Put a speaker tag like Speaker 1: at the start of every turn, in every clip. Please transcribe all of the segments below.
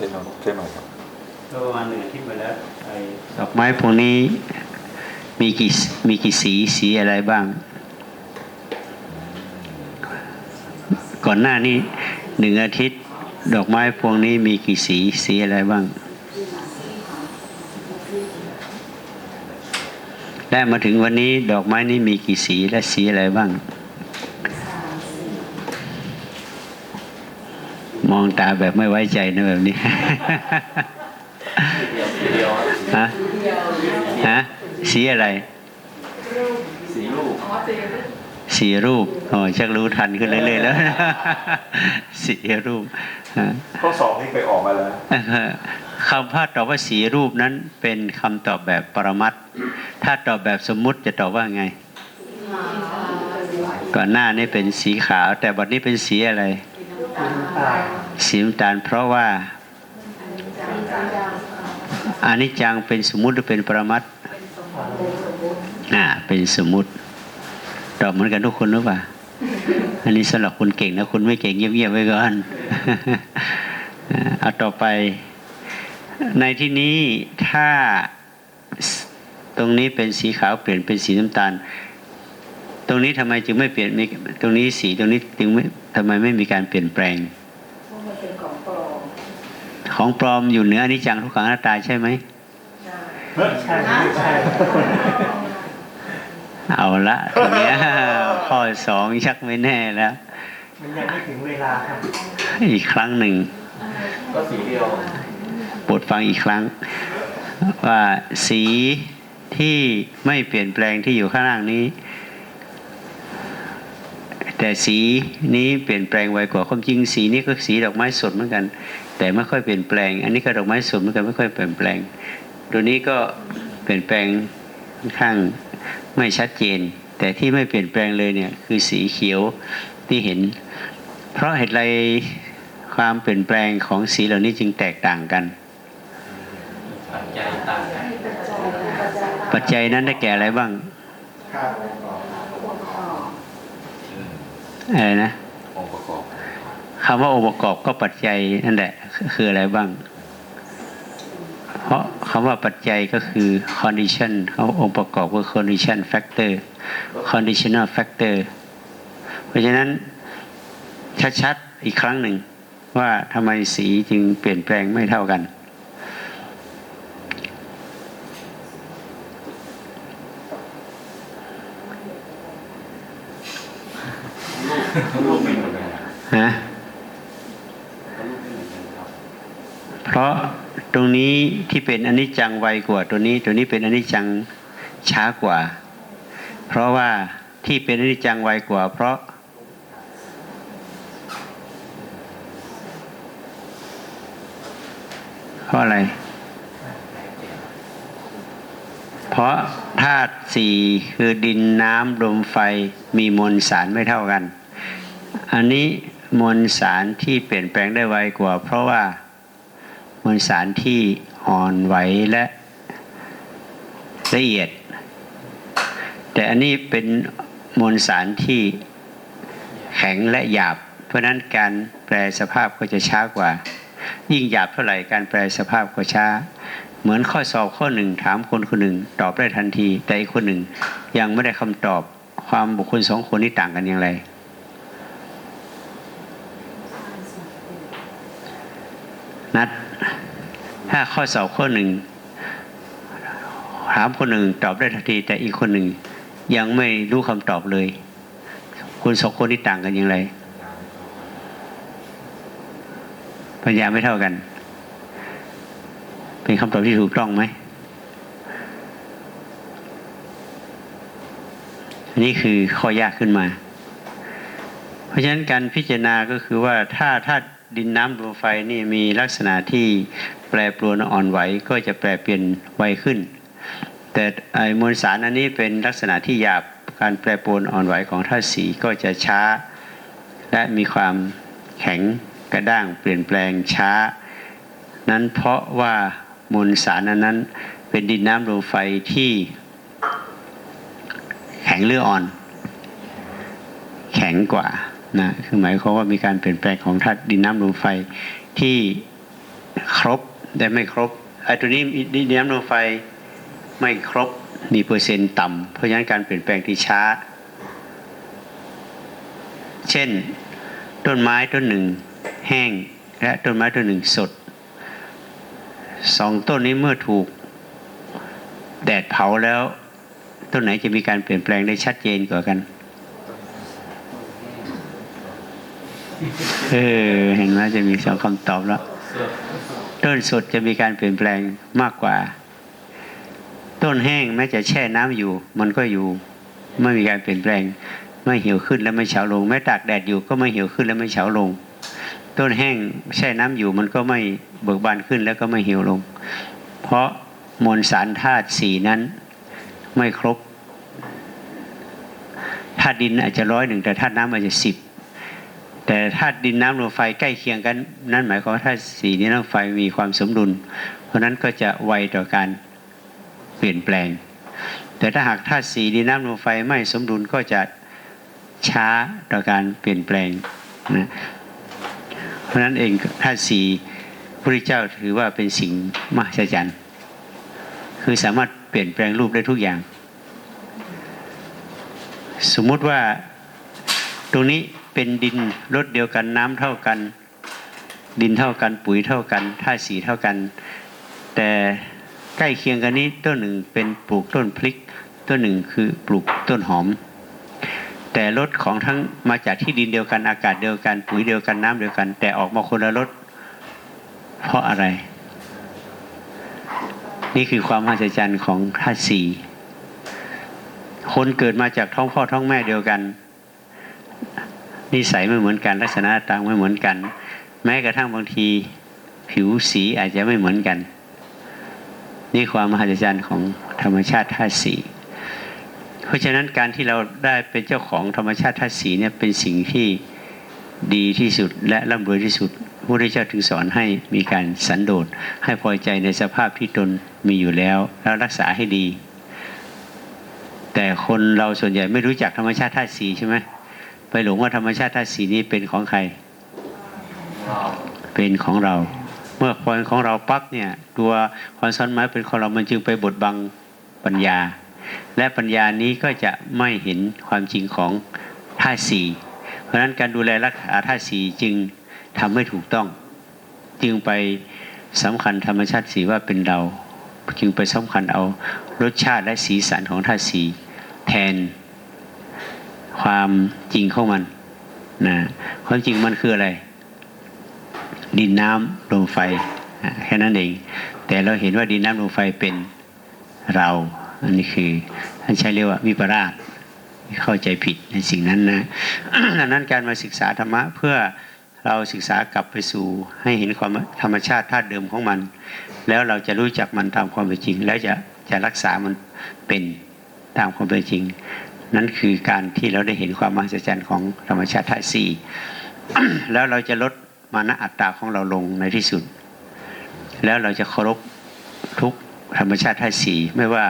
Speaker 1: ใช้น้องใช้ไมค์ครับ
Speaker 2: ก็ประมาณหนึ่งอาทิตย์มาแล้วไอ้ดอกไม้พวกนี้มีกี่มีกี่สีสีอะไรบ้าง ก่อนหน้านี้หนึ่งอาทิตย์ ดอกไม้พวงนี้มีกี่สีสีอะไรบ้างได้มาถึงวันนี้ดอกไม้นี้มีกี่สีและสีอะไรบ้าง มองตาแบบไม่ไว้ใจนะแบบนี้ฮะฮะสีอะไร
Speaker 1: สีลูก
Speaker 2: สีรูปอ๋อชักรู้ทันขึ้นเรื่อยๆแล้วสีรูปฮะ
Speaker 1: ข้อสอบนี่เคยออกมาแล้ว
Speaker 2: คำพาดตอบว่าสีรูปนั้นเป็นคำตอบแบบปรมัตถ์ถ้าตอบแบบสมมุติจะตอบว่าไง ก่อนหน้านี้เป็นสีขาว แต่บัดนี้เป็นสีอะไร สีน้ำตาลเพราะว่าอานิจจังเป็นสมมุติหรือเป็นปรมัตถ์อ่าเป็นสมมุติตอบเหมือนกันทุกคนหรือเปล่าอันนี้สำหรับคุณเก่งนะคุณไม่เก่งเงียบๆไว้ก่อนเอาต่อไป ในที่นี้ถ้าตรงนี้เป็นสีขาวเปลี่ยนเป็นสีน้ำตาล ตรงนี้ทำไมจึงไม่เปลี่ยนมีตรงนี้สีตรงนี้จึงไม่ ทำไมไม่มีการเปลี่ยนแปลงของปลอมอยู่เหนืออนิจจังทุกขังอนัตตาใช่ไหม
Speaker 3: ใช่ไม่ใช่
Speaker 2: เอาละตรงเนี้ยข้อสองชักไม่แน่แล้ว
Speaker 3: มันยังไม่ถึงเวลาครับ
Speaker 2: อีกครั้งหนึ่ง
Speaker 1: ก็สีเดียว
Speaker 2: โปรดฟังอีกครั้ง ว่าสีที่ไม่เปลี่ยนแปลงที่อยู่ข้างล่างนี้ แต่สีนี้เปลี่ยนแปลงไวกว่าความจริงสีนี้ก็สีดอกไม้สดเหมือนกัน แต่ไม่ค่อยเปลี่ยนแปลง อันนี้ก็ดอกไม้สดเหมือนกันไม่ค่อยเปลี่ยนแปลง ตัวนี้ก็เปลี่ยนแปลงค่อนข้างไม่ชัดเจน แต่ที่ไม่เปลี่ยนแปลงเลยเนี่ยคือสีเขียวที่เห็น เพราะเหตุไรความเปลี่ยนแปลงของสีเหล่านี้จึงแตกต่างกัน
Speaker 1: ปัจจัยนั้
Speaker 2: นได้แก่อะไรบ้าง
Speaker 3: ครับ
Speaker 2: อะไรนะ
Speaker 1: องค์ประกอบ
Speaker 2: คำว่าองค์ประกอบก็ปัจจัยนั่นแหละ คืออะไรบ้าง เพราะคำว่าปัจจัยก็คือ condition เขาองค์ประกอบคือ condition factor conditional factor เพราะฉะนั้นชัดๆอีกครั้งหนึ่งว่าทำไมสีจึงเปลี่ยนแปลงไม่เท่ากัน
Speaker 1: ลูกไม่เหมือนกัน
Speaker 2: ฮะ
Speaker 1: ลูกไม่เหมือนกันครับ
Speaker 2: เพราะตรงนี้ที่เป็นอนิจจังไวกว่าตัวนี้ ตัวนี้เป็นอนิจจังช้ากว่า เพราะว่าที่เป็นอนิจจังไวกว่า เพราะ เพราะอะไร เพราะธาตุสี่คือดินน้ำลมไฟมีมวลสารไม่เท่ากัน อันนี้มวลสารที่เปลี่ยนแปลงได้ไวกว่า เพราะว่ามวลสารที่อ่อนไหวและละเอียด แต่อันนี้เป็นมวลสารที่แข็งและหยาบ เพราะนั้นการแปลสภาพก็จะช้ากว่า ยิ่งหยาบเท่าไหร่การแปลสภาพก็ช้า เหมือนข้อสอบข้อหนึ่งถามคนคนหนึ่ง ตอบได้ทันที แต่อีกคนหนึ่งยังไม่ได้คำตอบความบุคคลสองคนนี้ต่างกันอย่างไร นัดถ้าข้อสอบข้อหนึ่งถามคนหนึ่งตอบได้ทันที แต่อีกคนหนึ่งยังไม่รู้คำตอบเลย คุณสองคนนี้ต่างกันอย่างไรปัญญาไม่เท่ากัน เป็นคำตอบที่ถูกต้องไหมนนี้คือข้อยากขึ้นมา เพราะฉะนั้นการพิจารณาก็คือว่าถ้าถ้า ดินน้ำลมไฟนี่มีลักษณะที่แปรปรวนอ่อนไหวก็จะแปรเปลี่ยนไวขึ้น แต่ไอมวลสารอันนี้เป็นลักษณะที่หยาบการแปรปรวนอ่อนไหวของธาตุสีก็จะช้า และมีความแข็งกระด้างเปลี่ยนแปลงช้า นั้นเพราะว่ามวลสารอันนั้น เป็นดินน้ำลมไฟที่แข็งหรืออ่อน แข็งกว่า นะคือหมายความว่ามีการเปลี่ยนแปลงของธาตุดินน้ำลมไฟที่ครบแต่ไม่ครบไอ้ตัวนี้ดินน้ำลมไฟไม่ครบมีเปอร์เซ็นต์ต่ำเพราะฉะนั้นการเปลี่ยนแปลงที่ช้า เช่น ต้นไม้ต้นหนึ่งแห้งและต้นไม้ต้นหนึ่งสดสองต้นนี้เมื่อถูกแดดเผาแล้ว ต้นไหนจะมีการเปลี่ยนแปลงได้ชัดเจนกว่ากัน เออเห็นไหมจะมีสองคำตอบแล้ว ต้นสดจะมีการเปลี่ยนแปลงมากกว่า ต้นแห้งแม้จะแช่น้ำอยู่ มันก็อยู่ไม่มีการเปลี่ยนแปลง ไม่เหี่ยวขึ้นและไม่เฉาลง แม้ตากแดดอยู่ก็ไม่เหี่ยวขึ้นและไม่เฉาลง ต้นแห้งแช่น้ำอยู่มันก็ไม่เบิกบานขึ้นแล้วก็ไม่เหี่ยวลง เพราะมวลสารธาตุสี่นั้นไม่ครบธาตุดินอาจจะร้อยหนึ่งแต่ธาตุน้ำอาจจะสิบ แต่ธาตุดินน้ำลมไฟใกล้เคียงกัน นั่นหมายความว่าธาตุสี่นี้น้ำไฟมีความสมดุล เพราะนั้นก็จะไวต่อการเปลี่ยนแปลง แต่ถ้าหากธาตุสี่ดินน้ำลมไฟไม่สมดุลก็จะช้าต่อการเปลี่ยนแปลงนะเพราะนั้นเองธาตุสี่พระเจ้าถือว่าเป็นสิ่งมหัศจรรย์ คือสามารถเปลี่ยนแปลงรูปได้ทุกอย่าง สมมุติว่าตรงนี้ เป็นดินรสเดียวกันน้ำเท่ากัน ดินเท่ากันปุ๋ยเท่ากันธาตุสีเท่ากัน แต่ใกล้เคียงกันนี้ต้นหนึ่งเป็นปลูกต้นพริกต้นหนึ่งคือปลูกต้นหอม แต่รสของทั้งมาจากที่ดินเดียวกันอากาศเดียวกัน ปุ๋ยเดียวกันน้ำเดียวกัน แต่ออกมาคนละรสเพราะอะไร นี่คือความมหัศจรรย์ของธาตุสีคนเกิดมาจากท้องพ่อท้องแม่เดียวกัน นิสัยไม่เหมือนกัน ลักษณะต่างไม่เหมือนกัน แม้กระทั่งบางทีผิวสีอาจจะไม่เหมือนกัน นี่ความมหัศจรรย์ของธรรมชาติธาตุสีเพราะฉะนั้นการที่เราได้เป็นเจ้าของธรรมชาติธาตุสีเนี่ยเป็นสิ่งที่ดีที่สุดและร่ำรวยที่สุดพระพุทธเจ้าถึงสอนให้มีการสันโดษให้พอใจในสภาพที่ตนมีอยู่แล้ว แล้วรักษาให้ดี แต่คนเราส่วนใหญ่ไม่รู้จักธรรมชาติธาตุสีใช่ไหม ไปหลงว่าธรรมชาติธาตุสีนี้เป็นของใคร เป็นของเรา เมื่อความของเราปั๊บเนี่ยตัวความซ้อนไม้เป็นของเรา มันจึงไปบดบังปัญญา และปัญญานี้ก็จะไม่เห็นความจริงของธาตุสีเพราะฉะนั้นการดูแลรักษาธาตุสีจึงทำไม่ถูกต้อง จึงไปสำคัญธรรมชาติสีว่าเป็นเรา จึงไปสำคัญเอารสชาติและสีสันของธาตุสีแทน ความจริงของมันนะความจริงมันคืออะไร ดินน้ำลมไฟแค่นั้นเอง แต่เราเห็นว่าดินน้ำลมไฟเป็นเรา อันนี้คือท่านใช้เรียกว่าวิปราชเข้าใจผิดในสิ่งนั้นนะดังนั้นการมาศึกษาธรรมะเพื่อเราศึกษากลับไปสู่ให้เห็นความธรรมชาติธาตุเดิมของมัน แล้วเราจะรู้จักมันตามความเป็นจริง แล้วจะจะรักษามันเป็นตามความเป็นจริง นั่นคือการที่เราได้เห็นความมหัศจรรย์ของธรรมชาติธาตุสี่แล้วเราจะลดมานะอัตตาของเราลงในที่สุด แล้วเราจะเคารพทุกธรรมชาติธาตุสี่ไม่ว่า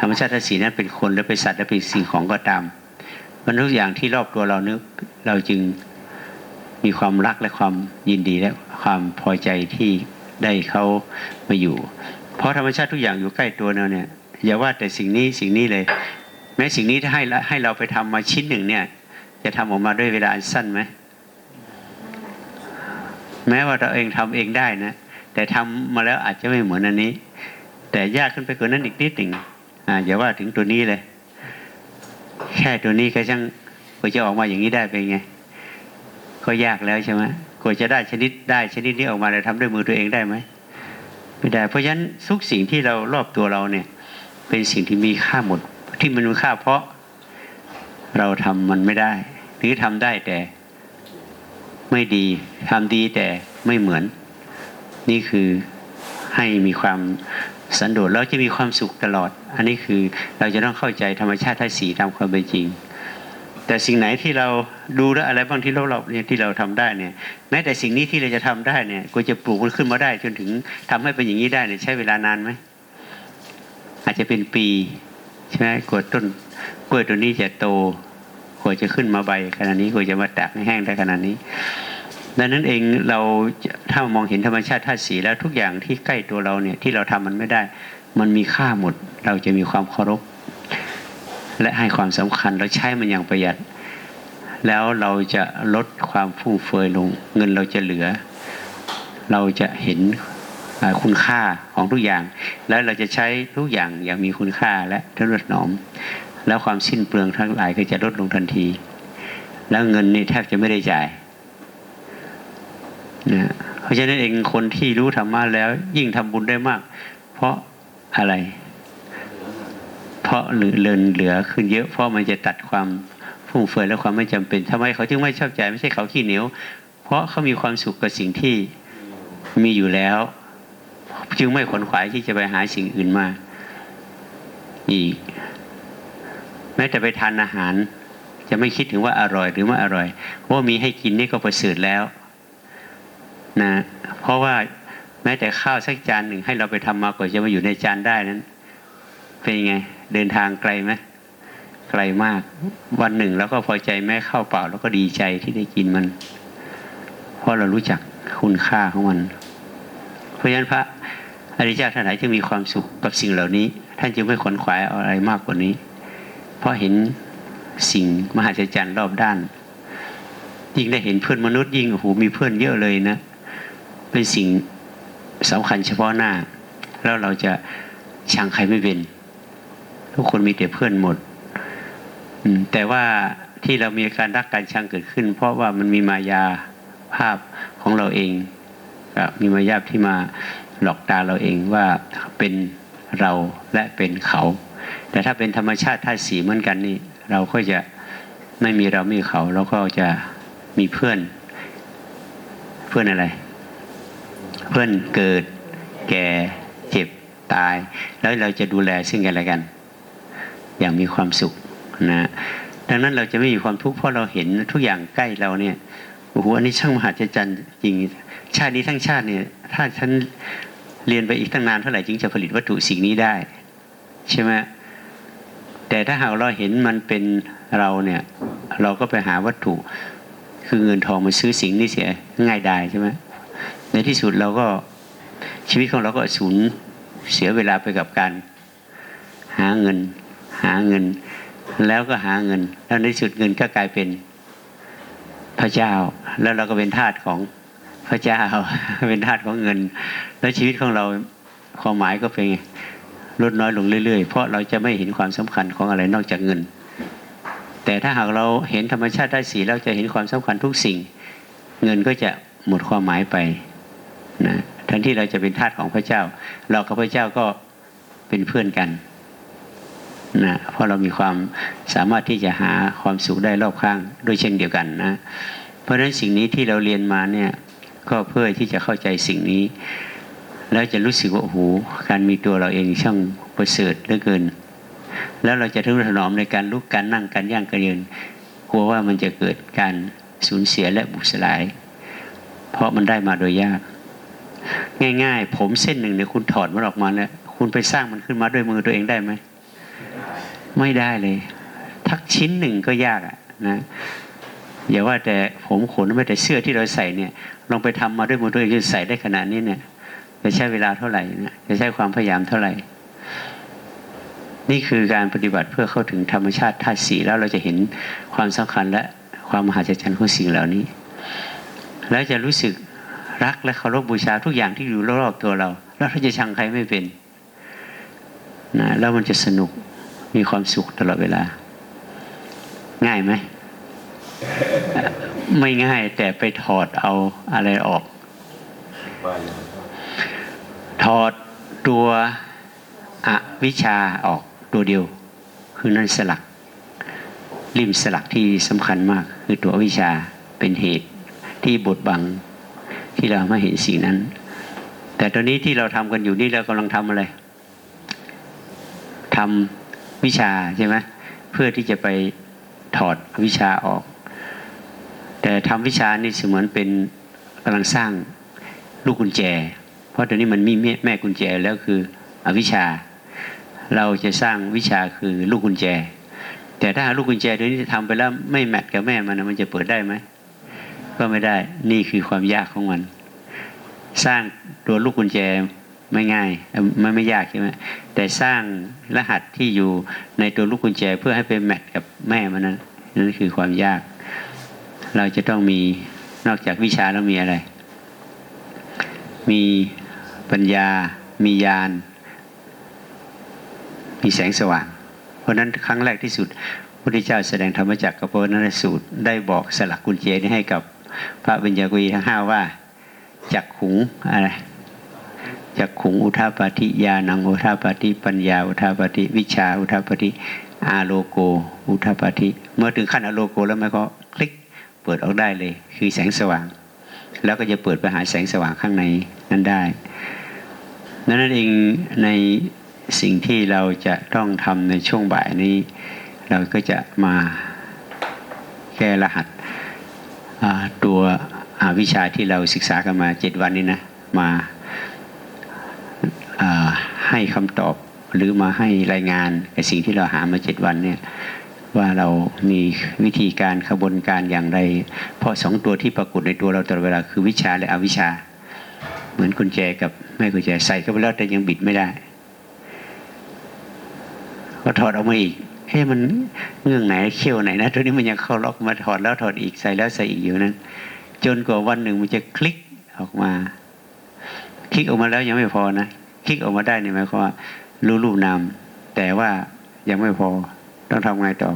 Speaker 2: ธรรมชาติธาตุสี่นั้นเป็นคนหรือเป็นสัตว์หรือเป็นสิ่งของก็ตามมันทุกอย่างที่รอบตัวเรานึกเราจึงมีความรักและความยินดีและความพอใจที่ได้เขามาอยู่ เพราะธรรมชาติทุกอย่างอยู่ใกล้ตัวเราเนี่ยอย่าว่าแต่สิ่งนี้สิ่งนี้เลย แม้สิ่งนี้ถ้าให้ให้เราไปทำมาชิ้นหนึ่งเนี่ย จะทำออกมาด้วยเวลาอันสั้นไหมแม้ว่าเราเองทำเองได้นะแต่ทำมาแล้วอาจจะไม่เหมือนอันนี้ แต่ยากขึ้นไปกว่านั้นอีกนิดหนึ่งอ่าอย่าว่าถึงตัวนี้เลย แค่ตัวนี้ก็ช่างกว่าจะออกมาอย่างนี้ได้เป็นไง ก็ยากแล้วใช่ไหมกว่าจะได้ชนิดได้ชนิดนี้ออกมาเราทำด้วยมือตัวเองได้ไหมไม่ได้เพราะฉะนั้นทุกสิ่งที่เรารอบตัวเราเนี่ย เป็นสิ่งที่มีค่าหมด ที่มันมีค่าเพราะเราทำมันไม่ได้ หรือทำได้แต่ไม่ดีทำดีแต่ไม่เหมือน นี่คือให้มีความสันโดษแล้วจะมีความสุขตลอด อันนี้คือเราจะต้องเข้าใจธรรมชาติทั้งสี่ตามความเป็นจริง แต่สิ่งไหนที่เราดูแล้วอะไรบางที่เราเราเนี่ยที่เราทำได้เนี่ย แม้แต่สิ่งนี้ที่เราจะทำได้เนี่ยกว่าจะปลูกมันขึ้นมาได้ จนถึงทำให้เป็นอย่างนี้ได้เนี่ยใช้เวลานานไหมอาจจะเป็นปี ใช่ไหมกว่าต้นกล้วยตัวนี้จะโตกว่าจะขึ้นมาใบขนาดนี้กว่าจะมาตากให้แห้งได้ขนาดนี้ ดังนั้นเองเราถ้ามองเห็นธรรมชาติธาตุสีแล้วทุกอย่างที่ใกล้ตัวเราเนี่ยที่เราทำมันไม่ได้ มันมีค่าหมด เราจะมีความเคารพ และให้ความสำคัญเราใช้มันอย่างประหยัด แล้วเราจะลดความฟุ่มเฟือยลง เงินเราจะเหลือ เราจะเห็น คุณค่าของทุกอย่าง แล้วเราจะใช้ทุกอย่างอย่างมีคุณค่าและทนุถนอม แล้วความสิ้นเปลืองทั้งหลายก็จะลดลงทันที แล้วเงินนี่แทบจะไม่ได้จ่ายนะเพราะฉะนั้นเองคนที่รู้ธรรมะแล้วยิ่งทำบุญได้มาก เพราะอะไร เพราะเหลือเหลือเหลือขึ้นเยอะเพราะมันจะตัดความฟุ่มเฟือยและความไม่จำเป็นทำไมเขาจึงไม่ชอบใจ ไม่ใช่เขาขี้เหนียว เพราะเขามีความสุขกับสิ่งที่มีอยู่แล้ว จึงไม่ขวนขวายที่จะไปหาสิ่งอื่นมาอีก แม้แต่ไปทานอาหาร จะไม่คิดถึงว่าอร่อยหรือไม่อร่อยเพราะว่ามีให้กินนี่ก็ประเสริฐแล้วนะเพราะว่าแม้แต่ข้าวสักจานหนึ่งให้เราไปทำมากว่าจะมาอยู่ในจานได้นั้น เป็นยังไง เดินทางไกลไหมไกลมาก วันหนึ่งเราก็พอใจแม้ข้าวเปล่าแล้วก็ดีใจที่ได้กินมัน เพราะเรารู้จักคุณค่าของมัน เพราะฉะนั้นพระ อริยเจ้าท่านไหนจึงมีความสุขกับสิ่งเหล่านี้ ท่านจึงไม่ขวนขวายอะไรมากกว่านี้ เพราะเห็นสิ่งมหัศจรรย์รอบด้าน ยิ่งได้เห็นเพื่อนมนุษย์ยิ่งโอ้โหมีเพื่อนเยอะเลยนะ เป็นสิ่งสำคัญเฉพาะหน้า แล้วเราจะชังใครไม่เป็น ทุกคนมีแต่เพื่อนหมดแต่ว่าที่เรามีการรักการชังเกิดขึ้น เพราะว่ามันมีมายาภาพของเราเองมีมายาที่มา หลอกตาเราเองว่าเป็นเราและเป็นเขา แต่ถ้าเป็นธรรมชาติธาตุสีเหมือนกันนี่ เราก็จะไม่มีเราไม่มีเขา เราก็จะมีเพื่อน เพื่อนอะไร เพื่อนเกิด แก่เจ็บตาย แล้วเราจะดูแลซึ่งกันและกัน อย่างมีความสุขนะดังนั้นเราจะไม่มีความทุกข์เพราะเราเห็นทุกอย่างใกล้เราเนี่ยโอ้โหอันนี้ช่างมหัศจรรย์จริง ชาตินี้ทั้งชาติเนี่ย ถ้าฉัน เรียนไปอีกตั้งนานเท่าไหร่จึงจะผลิตวัตถุสิ่งนี้ได้ใช่ไหมแต่ถ้าหากเราเห็นมันเป็นเราเนี่ย เราก็ไปหาวัตถุ คือเงินทองมาซื้อสิ่งนี้เสียง่ายดายใช่ไหมในที่สุดเราก็ชีวิตของเราก็สูญเสียเวลาไปกับการ หาเงิน หาเงิน แล้วก็หาเงิน แล้วในที่สุดเงินก็กลายเป็นพระเจ้า แล้วเราก็เป็นทาสของ พระเจ้าเป็นทาสของเงิน แล้วชีวิตของเราความหมายก็เป็นลดน้อยลงเรื่อยๆ เพราะเราจะไม่เห็นความสำคัญของอะไรนอกจากเงิน แต่ถ้าหากเราเห็นธรรมชาติได้สีเราจะเห็นความสำคัญทุกสิ่ง เงินก็จะหมดความหมายไปนะทั้งที่เราจะเป็นทาสของพระเจ้า เรากับพระเจ้าก็เป็นเพื่อนกันนะเพราะเรามีความสามารถที่จะหาความสุขได้รอบข้างด้วยเช่นเดียวกันนะ เพราะฉะนั้นสิ่งนี้ที่เราเรียนมาเนี่ย ก็เพื่อที่จะเข้าใจสิ่งนี้ แล้วจะรู้สึกว่าโอ้โหการมีตัวเราเองช่างประเสริฐเหลือเกิน แล้วเราจะทึ่ถนอมในการลุกการนั่งการย่างการยืนกลัวว่ามันจะเกิดการสูญเสียและบุบสลาย เพราะมันได้มาโดยยาก ง่าย ๆ ผมเส้นหนึ่งเนี่ยคุณถอดมันออกมาแล้วคุณไปสร้างมันขึ้นมาด้วยมือตัวเองได้ไหมไม่ได้เลย ทักชิ้นหนึ่งก็ยากอะนะ อย่าว่าแต่ผมขนไม่แต่เสื้อที่เราใส่เนี่ยลองไปทำมาด้วยมือตัวเองจะใส่ได้ขนาดนี้เนี่ยจะใช้เวลาเท่าไหร่นะจะใช้ความพยายามเท่าไหร่ นี่คือการปฏิบัติเพื่อเข้าถึงธรรมชาติธาตุสีแล้วเราจะเห็นความสำคัญและความมหัศจรรย์ของสิ่งเหล่านี้ แล้วจะรู้สึกรักและเคารพบูชาทุกอย่างที่อยู่รอบๆตัวเรา แล้วเราจะชังใครไม่เป็นนะแล้วมันจะสนุกมีความสุขตลอดเวลา ง่ายไหม ไม่ง่าย แต่ไปถอดเอาอะไรออก ถอดตัวอวิชาออกตัวเดียว คือนั่นสลัก ริมสลักที่สำคัญมาก คือตัวอวิชาเป็นเหตุที่บดบังที่เราไม่เห็นสิ่งนั้น แต่ตอนนี้ที่เราทำกันอยู่นี่เรากำลังทำอะไรทำวิชาใช่ไหมเพื่อที่จะไปถอดอวิชาออก แต่ทำวิชานี่เสมือนเป็นกำลังสร้างลูกกุญแจ เพราะตอนนี้มันมีแม่แม่กุญแจแล้วคืออวิชา เราจะสร้างวิชาคือลูกกุญแจ แต่ถ้าหาลูกกุญแจตัวนี้ทำไปแล้วไม่แมทกับแม่มันนะมันจะเปิดได้ไหมก็ไม่ได้นี่คือความยากของมัน สร้างตัวลูกกุญแจไม่ง่ายไม่ไม่ยากใช่ไหมแต่สร้างรหัสที่อยู่ในตัวลูกกุญแจเพื่อให้ไปแมทกับแม่มันนั้นนั่นคือความยาก เราจะต้องมีนอกจากวิชาแล้วมีอะไร มีปัญญา มีญาณ มีแสงสว่าง เพราะนั้นครั้งแรกที่สุดพุทธเจ้าแสดงธรรมจักรกับพระนันสูตร ได้บอกสลักกุญแจนี้ให้กับพระเบญจกุฎีทั้งห้าว่าจักขุงอะไรจักขุงอุทาปาธิญาณังอุทาปาธิปัญญา อุทาปาธิวิชา อุทาปาธิอาโลโก อุทาปาธิเมื่อถึงขั้นอาโลโกแล้วมันก็คลิก เปิดออกได้เลย คือแสงสว่าง แล้วก็จะเปิดไปหาแสงสว่างข้างในนั้นได้นั่นเองในสิ่งที่เราจะต้องทำในช่วงบ่ายนี้ เราก็จะมาแก้รหัสตัววิชาที่เราศึกษากันมาเจ็ดวันนี้นะมาาให้คำตอบหรือมาให้รายงานกับสิ่งที่เราหามาเจ็ดวันเนี่ย ว่าเรามีวิธีการขบวนการอย่างไร เพราะสองตัวที่ปรากฏในตัวเราตลอดเวลาคือวิชาและอวิชา เหมือนกุญแจกับไม่กุญแจใส่เข้าไปแล้วแต่ยังบิดไม่ได้ก็ถอดออกมาอีกเฮ้มันเงื่องไหนเขี้ยวไหนนะตัวนี้มันยังเข้าล็อกมาถอดแล้วถอดอีกใส่แล้วใส่อีกอยู่นั้น จนกว่าวันหนึ่งมันจะคลิกออกมา คลิกออกมาแล้วยังไม่พอนะ คลิกออกมาได้เนี่ยหมายความว่ารู้รูปนามแต่ว่ายังไม่พอ ต้องทำไงต่อ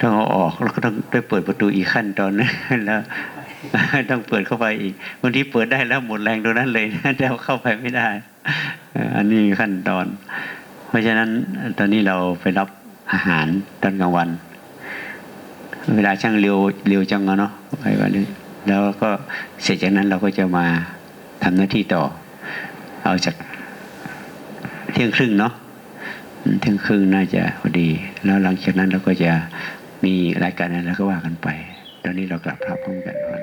Speaker 2: ต้องเอาออกแล้วก็ต้องไปเปิดประตูอีกขั้นตอนนะแล้วต้องเปิดเข้าไปอีกบางทีเปิดได้แล้วหมดแรงตรงนั้นเลยนะแต่เอาเข้าไปไม่ได้ อันนี้ขั้นตอน เพราะฉะนั้นตอนนี้เราไปรับอาหารตอนกลางวัน เวลาช่างเร็วเร็วจังอะเนาะไปวันนี้แล้วก็เสร็จจากนั้นเราก็จะมาทำหน้าที่ต่อ เอาจากเที่ยงครึ่งเนาะ เที่ยงครึ่งน่าจะพอดี แล้วหลังจากนั้นเราก็จะมีรายการอะไรแล้วก็ว่ากันไป ตอนนี้เรากลับพระพร้อมกันก่อน